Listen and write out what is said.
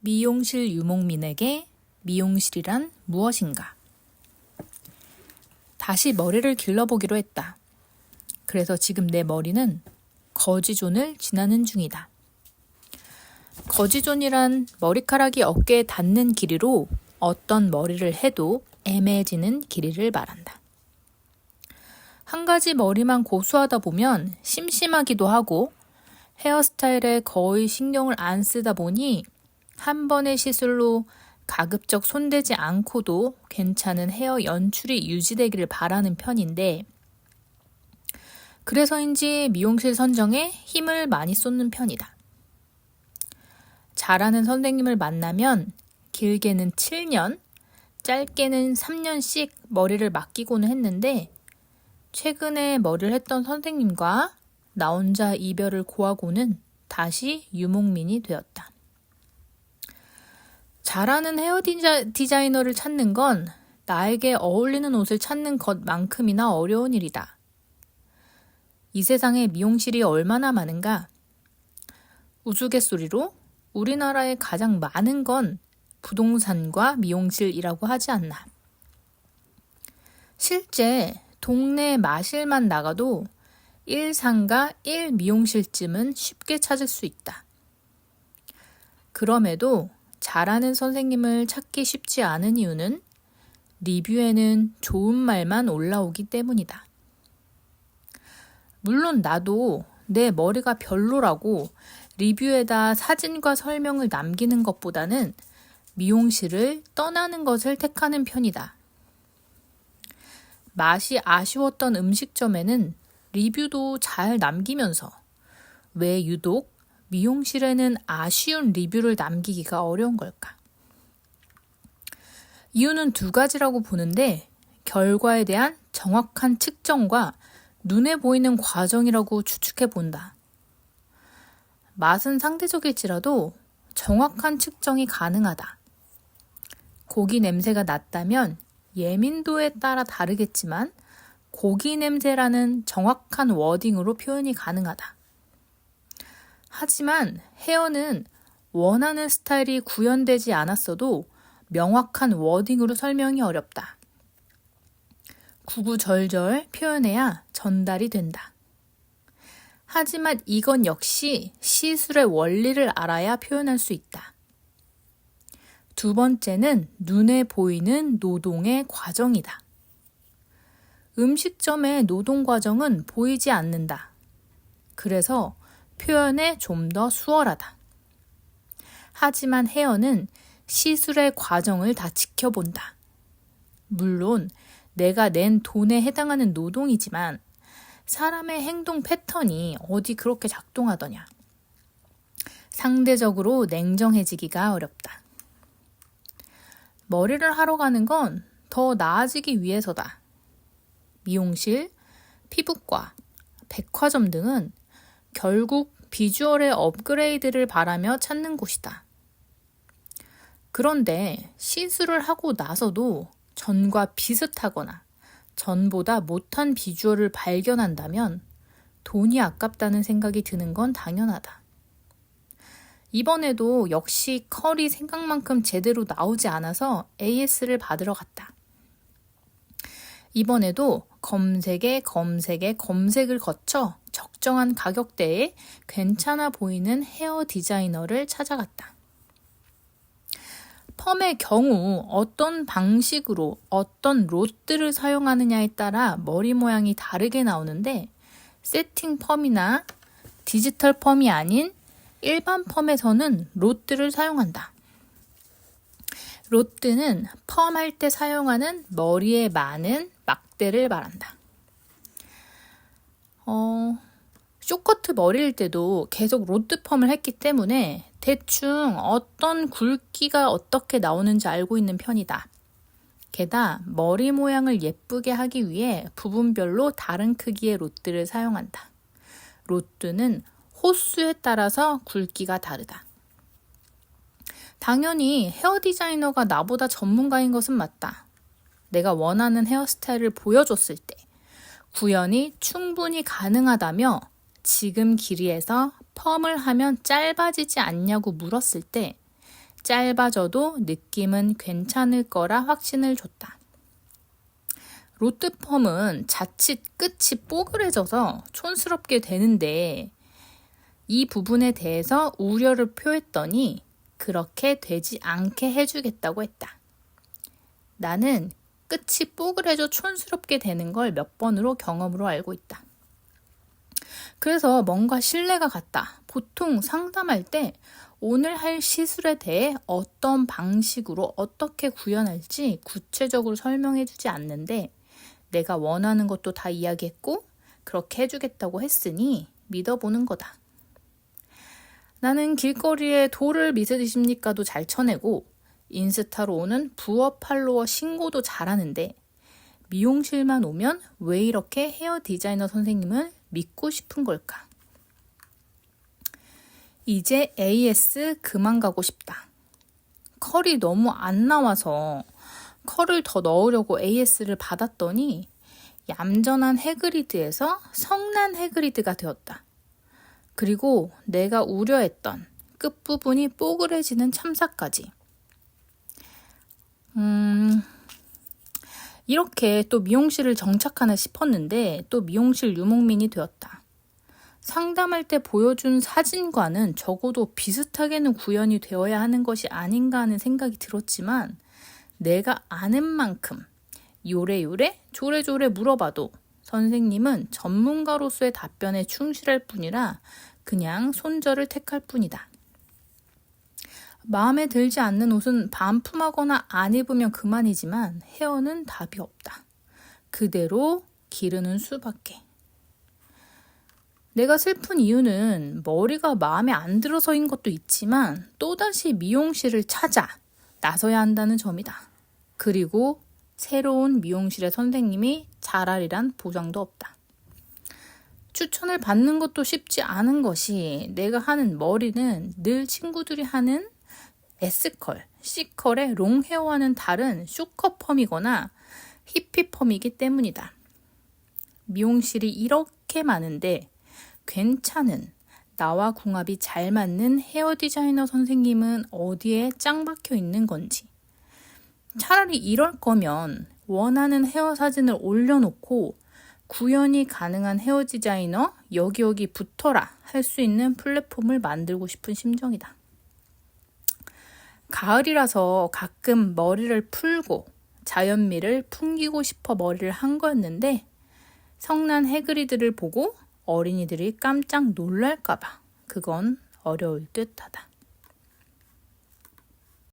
미용실 유목민에게 미용실이란 무엇인가? 다시 머리를 길러보기로 했다. 그래서 지금 내 머리는 거지존을 지나는 중이다. 거지존이란 머리카락이 어깨에 닿는 길이로 어떤 머리를 해도 애매해지는 길이를 말한다. 한 가지 머리만 고수하다 보면 심심하기도 하고 헤어스타일에 거의 신경을 안 쓰다 보니 한 번의 시술로 가급적 손대지 않고도 괜찮은 헤어 연출이 유지되기를 바라는 편인데 그래서인지 미용실 선정에 힘을 많이 쏟는 편이다. 잘하는 선생님을 만나면 길게는 7년, 짧게는 3년씩 머리를 맡기고는 했는데 최근에 머리를 했던 선생님과 나 혼자 이별을 고하고는 다시 유목민이 되었다. 잘하는 헤어 디자, 디자 이너를 찾는 건 나에게 어울리는 옷을 찾는 것만큼이나 어려운 일이다. 이 세상에 미용실이 얼마나 많은가? 우스갯소리로 우리나라에 가장 많은 건 부동산과 미용실이라고 하지 않나. 실제 동네 마실만 나가도 1상가 1미용실쯤은 쉽게 찾을 수 있다. 그럼에도 잘하는 선생님을 찾기 쉽지 않은 이유는 리뷰에는 좋은 말만 올라오기 때문이다. 물론 나도 내 머리가 별로라고 리뷰에다 사진과 설명을 남기는 것보다는 미용실을 떠나는 것을 택하는 편이다. 맛이 아쉬웠던 음식점에는 리뷰도 잘 남기면서 왜 유독 미용실에는 아쉬운 리뷰를 남기기가 어려운 걸까? 이유는 두 가지라고 보는데 결과에 대한 정확한 측정과 눈에 보이는 과정이라고 추측해 본다. 맛은 상대적일지라도 정확한 측정이 가능하다. 고기 냄새가 났다면 예민도에 따라 다르겠지만 고기 냄새라는 정확한 워딩으로 표현이 가능하다. 하지만 헤어는 원하는 스타일이 구현되지 않았어도 명확한 워딩으로 설명이 어렵다. 구구절절 표현해야 전달이 된다. 하지만 이건 역시 시술의 원리를 알아야 표현할 수 있다. 두 번째는 눈에 보이는 노동의 과정이다. 음식점의 노동 과정은 보이지 않는다. 그래서 표현에 좀 더 수월하다. 하지만 헤어는 시술의 과정을 다 지켜본다. 물론 내가 낸 돈에 해당하는 노동이지만 사람의 행동 패턴이 어디 그렇게 작동하더냐. 상대적으로 냉정해지기가 어렵다. 머리를 하러 가는 건 더 나아지기 위해서다. 미용실, 피부과, 백화점 등은 결국 비주얼의 업그레이드를 바라며 찾는 곳이다. 그런데 시술을 하고 나서도 전과 비슷하거나 전보다 못한 비주얼을 발견한다면 돈이 아깝다는 생각이 드는 건 당연하다. 이번에도 역시 컬이 생각만큼 제대로 나오지 않아서 AS를 받으러 갔다. 이번에도 검색에 검색에 검색을 거쳐 적정한 가격대에 괜찮아 보이는 헤어 디자이너를 찾아갔다. 펌의 경우 어떤 방식으로 어떤 롯들을 사용하느냐에 따라 머리 모양이 다르게 나오는데 세팅 펌이나 디지털 펌이 아닌 일반 펌에서는 롯들을 사용한다. 롯드는 펌할 때 사용하는 머리에 많은 막대를 말한다. 어, 쇼커트 머리일 때도 계속 롯드 펌을 했기 때문에 대충 어떤 굵기가 어떻게 나오는지 알고 있는 편이다. 게다가 머리 모양을 예쁘게 하기 위해 부분별로 다른 크기의 롯드를 사용한다. 롯드는 호수에 따라서 굵기가 다르다. 당연히 헤어 디자이너가 나보다 전문가인 것은 맞다. 내가 원하는 헤어스타일을 보여줬을 때 구현이 충분히 가능하다며 지금 길이에서 펌을 하면 짧아지지 않냐고 물었을 때 짧아져도 느낌은 괜찮을 거라 확신을 줬다. 로트 펌은 자칫 끝이 뽀글해져서 촌스럽게 되는데 이 부분에 대해서 우려를 표했더니 그렇게 되지 않게 해주겠다고 했다. 나는 끝이 뽀글해져 촌스럽게 되는 걸 몇 번으로 경험으로 알고 있다. 그래서 뭔가 신뢰가 갔다. 보통 상담할 때 오늘 할 시술에 대해 어떤 방식으로 어떻게 구현할지 구체적으로 설명해 주지 않는데 내가 원하는 것도 다 이야기했고 그렇게 해주겠다고 했으니 믿어보는 거다. 나는 길거리에 돌을 미세드십니까도 잘 쳐내고 인스타로 오는 부업 팔로워 신고도 잘하는데 미용실만 오면 왜 이렇게 헤어 디자이너 선생님을 믿고 싶은 걸까? 이제 AS 그만 가고 싶다. 컬이 너무 안 나와서 컬을 더 넣으려고 AS를 받았더니 얌전한 해그리드에서 성난 해그리드가 되었다. 그리고 내가 우려했던 끝부분이 뽀글해지는 참사까지. 음, 이렇게 또 미용실을 정착하나 싶었는데 또 미용실 유목민이 되었다. 상담할 때 보여준 사진과는 적어도 비슷하게는 구현이 되어야 하는 것이 아닌가 하는 생각이 들었지만 내가 아는 만큼 요래요래 조래조래 물어봐도 선생님은 전문가로서의 답변에 충실할 뿐이라 그냥 손절을 택할 뿐이다. 마음에 들지 않는 옷은 반품하거나 안 입으면 그만이지만 헤어는 답이 없다. 그대로 기르는 수밖에. 내가 슬픈 이유는 머리가 마음에 안 들어서인 것도 있지만 또다시 미용실을 찾아 나서야 한다는 점이다. 그리고 새로운 미용실의 선생님이 잘하리란 보장도 없다. 추천을 받는 것도 쉽지 않은 것이 내가 하는 머리는 늘 친구들이 하는 S컬, C컬의 롱헤어와는 다른 쇼커펌이거나 히피펌이기 때문이다. 미용실이 이렇게 많은데 괜찮은 나와 궁합이 잘 맞는 헤어 디자이너 선생님은 어디에 짱 박혀 있는 건지. 차라리 이럴 거면 원하는 헤어 사진을 올려놓고 구현이 가능한 헤어 디자이너 여기 여기 붙어라 할 수 있는 플랫폼을 만들고 싶은 심정이다. 가을이라서 가끔 머리를 풀고 자연미를 풍기고 싶어 머리를 한 거였는데 성난 해그리드를 보고 어린이들이 깜짝 놀랄까봐 그건 어려울 듯 하다.